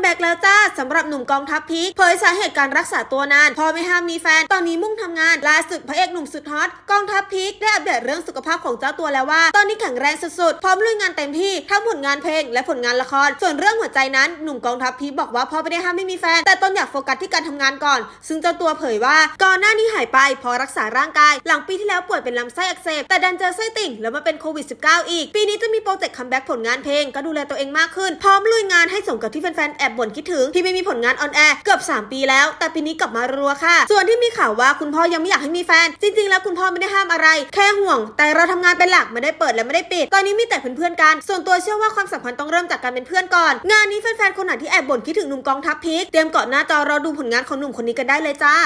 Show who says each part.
Speaker 1: แบ็กแล้วจ้าสำหรับหนุ่มกองทัพพีคเผยสาเหตุการรักษาตัวนานพอไม่ห้ามมีแฟน ตอนนี้มุ่งทำงานล่าสุดพระเอกหนุ่มสุดฮอตกองทัพพีคได้อัปเดตเรื่องสุขภาพของเจ้าตัวแล้วว่า ตอนนี้แข็งแรงสุดๆพร้อมลุยงานเต็มที่ทั้งผลงานเพลงและผลงานละคร ส่วนเรื่องหัวใจนั้นหนุ่มกองทัพพีคบอกว่าพ่อไม่ได้ห้ามไม่มีแฟน แต่ตนอยากโฟกัสที่การทำงานก่อน ซึ่งเจ้าตัวเผยว่าก่อนหน้านี้หายไปพอรักษาร่างกาย หลังปีที่แล้วป่วยเป็นลำไส้อักเสบแต่ดันเจอไส้ติ่งแล้วมาเป็นโควิด -19 อีก ปีนี้จะมีโปรเจกต์คัมแบ็กผลงานเพลงก็ดูแลตัวเองมากขึ้นพร้อมลุยงานให้สมกับที่แฟนๆแอบบ่นคิดถึงที่ไม่มีผลงานออนแอร์เกือบ 3 ปีแล้ว แต่ปีนี้กลับมารัวค่ะ ส่วนที่มีข่าวว่าคุณพ่อยังไม่อยากให้มีแฟน จริง ๆ แล้วคุณพ่อไม่ได้ห้ามอะไร แค่ห่วง แต่เราทำงานเป็นหลักไม่ได้เปิดและไม่ได้ปิด ตอนนี้มีแต่เพื่อนๆกัน ส่วนตัวเชื่อว่าความสัมพันธ์ต้องเริ่มจากการเป็นเพื่อนก่อน งานนี้แฟนๆคนไหนที่แอบบ่นคิดถึงหนุ่มกองทัพพีคเตรียมเกาะหน้าจอรอดูผลงานของหนุ่มคนนี้กันได้เลยจ้า